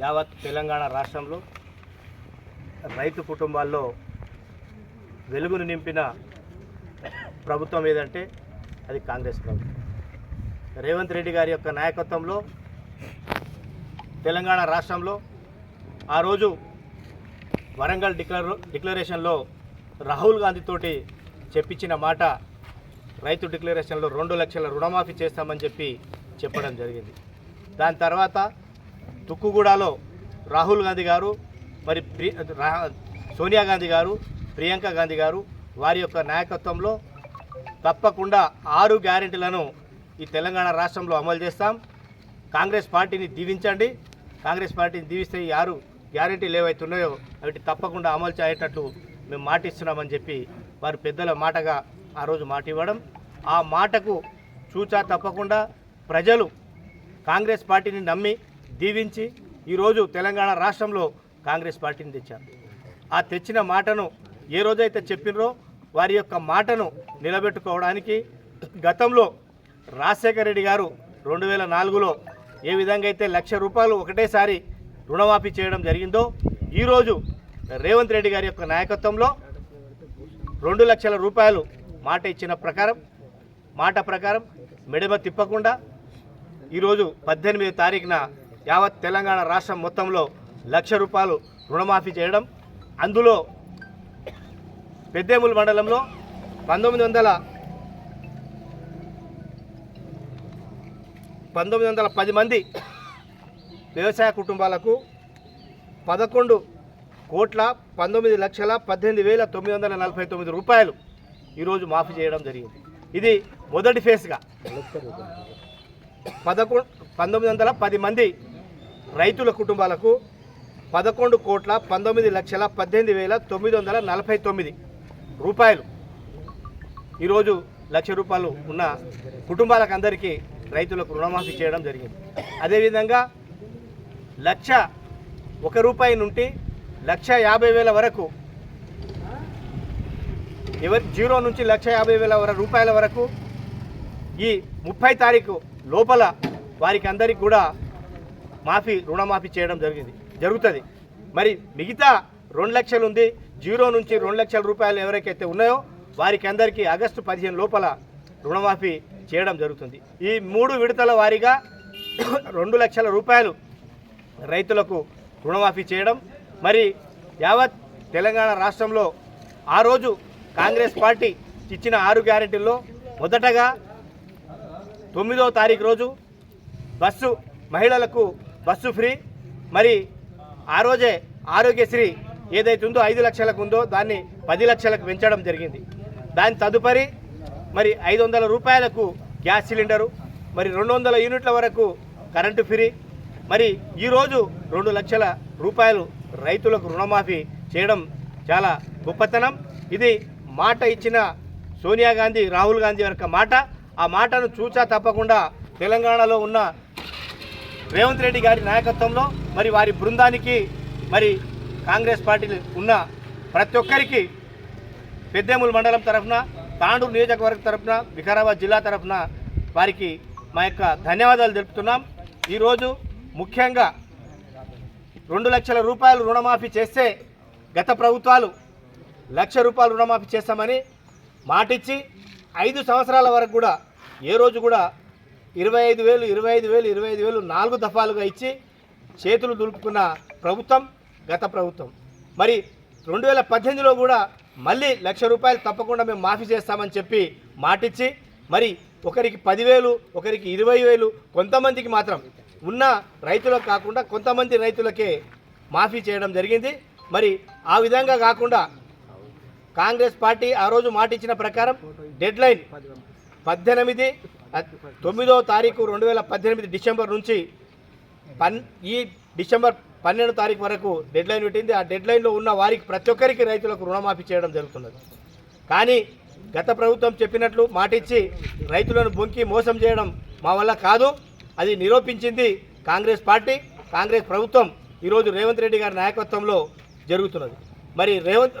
యావత్ తెలంగాణ రాష్ట్రంలో రైతు కుటుంబాల్లో వెలుగును నింపిన ప్రభుత్వం ఏదంటే అది కాంగ్రెస్ ప్రభుత్వం. రేవంత్ రెడ్డి గారి యొక్క నాయకత్వంలో తెలంగాణ రాష్ట్రంలో ఆ రోజు వరంగల్ డిక్లర్ డిక్లరేషన్లో రాహుల్ గాంధీతోటి చెప్పించిన మాట రైతు డిక్లరేషన్లో రెండు లక్షల రుణమాఫీ చేస్తామని చెప్పి చెప్పడం జరిగింది. దాని తర్వాత తుక్కుగూడలో రాహుల్ గాంధీ గారు మరి ప్రి రా- సోనియా గాంధీ గారు ప్రియాంక గాంధీ గారు వారి యొక్క నాయకత్వంలో తప్పకుండా ఆరు గ్యారెంటీలను ఈ తెలంగాణ రాష్ట్రంలో అమలు చేస్తాం. కాంగ్రెస్ పార్టీని దీవించండి. కాంగ్రెస్ పార్టీని దీవిస్తే ఈ ఆరు గ్యారెంటీలు ఏవైతే ఉన్నాయో అవి తప్పకుండా అమలు చేయటట్లు మేము మాటిస్తున్నామని చెప్పి వారి పెద్దల మాటగా ఆ రోజు మాట ఇవ్వడం. ఆ మాటకు చూచా తప్పకుండా ప్రజలు కాంగ్రెస్ పార్టీని నమ్మి దీవించి ఈరోజు తెలంగాణ రాష్ట్రంలో కాంగ్రెస్ పార్టీని తెచ్చారు. ఆ తెచ్చిన మాటను ఏ రోజైతే చెప్పినరో వారి యొక్క మాటను నిలబెట్టుకోవడానికి గతంలో రాజశేఖర రెడ్డి గారు రెండు వేల నాలుగులో ఏ విధంగా అయితే లక్ష రూపాయలు ఒకటేసారి రుణమాఫీ చేయడం జరిగిందో ఈరోజు రేవంత్ రెడ్డి గారి యొక్క నాయకత్వంలో రెండు లక్షల రూపాయలు మాట ఇచ్చిన ప్రకారం మాట ప్రకారం మెడమ తిప్పకుండా ఈరోజు పద్దెనిమిది తారీఖున యావత్ తెలంగాణ రాష్ట్రం మొత్తంలో లక్ష రూపాయలు రుణమాఫీ చేయడం అందులో పెద్దేముల మండలంలో పంతొమ్మిది వందల పంతొమ్మిది వందల పది మంది వ్యవసాయ కుటుంబాలకు పదకొండు కోట్ల పంతొమ్మిది లక్షల పద్దెనిమిది వేల తొమ్మిది వందల నలభై తొమ్మిది రూపాయలు ఈరోజు మాఫీ చేయడం జరిగింది. ఇది మొదటి ఫేజ్గా. పదకొండు పంతొమ్మిది వందల పది మంది రైతుల కుటుంబాలకు పదకొండు కోట్ల పంతొమ్మిది లక్షల పద్దెనిమిది వేల తొమ్మిది వందల నలభై తొమ్మిది రూపాయలు. ఈరోజు లక్ష రూపాయలు ఉన్న కుటుంబాలకు అందరికీ రైతులకు రుణమాఫీ చేయడం జరిగింది. అదేవిధంగా లక్ష ఒక రూపాయి నుండి లక్ష యాభై వేల వరకు ఎవరి జీరో నుంచి లక్ష యాభై వేల వర రూపాయల వరకు ఈ ముప్పై తారీఖు లోపల వారికి అందరికి కూడా మాఫీ రుణమాఫీ చేయడం జరిగింది. జరుగుతుంది. మరి మిగతా రెండు లక్షలు ఉంది. జీరో నుంచి రెండు లక్షల రూపాయలు ఎవరికైతే ఉన్నాయో వారికి అందరికీ ఆగస్టు పదిహేను లోపల రుణమాఫీ చేయడం జరుగుతుంది. ఈ మూడు విడతల వారీగా రెండు లక్షల రూపాయలు రైతులకు రుణమాఫీ చేయడం. మరి యావత్ తెలంగాణ రాష్ట్రంలో ఆ రోజు కాంగ్రెస్ పార్టీ ఇచ్చిన ఆరు గ్యారెంటీల్లో మొదటగా తొమ్మిదో తారీఖు రోజు బస్సు మహిళలకు బస్సు ఫ్రీ. మరి ఆ రోజే ఆరోగ్యశ్రీ ఏదైతే ఉందో ఐదు లక్షలకు ఉందో దాన్ని పది లక్షలకు పెంచడం జరిగింది. దాని తదుపరి మరి ఐదు వందల రూపాయలకు గ్యాస్ సిలిండరు మరి రెండు వందల యూనిట్ల వరకు కరెంటు ఫ్రీ మరి ఈరోజు రెండు లక్షల రూపాయలు రైతులకు రుణమాఫీ చేయడం చాలా గొప్పతనం. ఇది మాట ఇచ్చిన సోనియా గాంధీ రాహుల్ గాంధీ యొక్క మాట. ఆ మాటను చూచా తప్పకుండా తెలంగాణలో ఉన్న రేవంత్ రెడ్డి గారి నాయకత్వంలో మరి వారి బృందానికి మరి కాంగ్రెస్ పార్టీ ఉన్న ప్రతి ఒక్కరికి పెద్దేముల మండలం తరఫున తాండూరు నియోజకవర్గం తరఫున వికారాబాద్ జిల్లా తరఫున వారికి మా యొక్క ధన్యవాదాలు తెలుపుతున్నాం. ఈరోజు ముఖ్యంగా రెండు లక్షల రూపాయలు రుణమాఫీ చేస్తే గత ప్రభుత్వాలు లక్ష రూపాయలు రుణమాఫీ చేస్తామని మాటిచ్చి ఐదు సంవత్సరాల వరకు కూడా ఏ రోజు కూడా ఇరవై ఐదు వేలు ఇరవై ఐదు వేలు ఇరవై ఐదు వేలు నాలుగు దఫాలుగా ఇచ్చి చేతులు దులుపుకున్న ప్రభుత్వం గత ప్రభుత్వం. మరి రెండు వేల పద్దెనిమిదిలో కూడా మళ్ళీ లక్ష రూపాయలు తప్పకుండా మేము మాఫీ చేస్తామని చెప్పి మాటిచ్చి మరి ఒకరికి పదివేలు ఒకరికి ఇరవై వేలు కొంతమందికి మాత్రం ఉన్న రైతులకు కాకుండా కొంతమంది రైతులకే మాఫీ చేయడం జరిగింది. మరి ఆ విధంగా కాకుండా కాంగ్రెస్ పార్టీ ఆ రోజు మాట ఇచ్చిన ప్రకారం డెడ్ లైన్ పద్దెనిమిది తొమ్మిదో తారీఖు రెండు వేల పద్దెనిమిది డిసెంబర్ నుంచి పన్ ఈ డిసెంబర్ పన్నెండు తారీఖు వరకు డెడ్లైన్ పెట్టింది. ఆ డెడ్లైన్లో ఉన్న వారికి ప్రతి ఒక్కరికి రైతులకు రుణమాఫీ చేయడం జరుగుతున్నది. కానీ గత ప్రభుత్వం చెప్పినట్లు మాటిచ్చి రైతులను బొంకి మోసం చేయడం మా వల్ల కాదు. అది నిరూపించింది కాంగ్రెస్ పార్టీ. కాంగ్రెస్ ప్రభుత్వం ఈరోజు రేవంత్ రెడ్డి గారి నాయకత్వంలో జరుగుతున్నది. మరి రేవంత్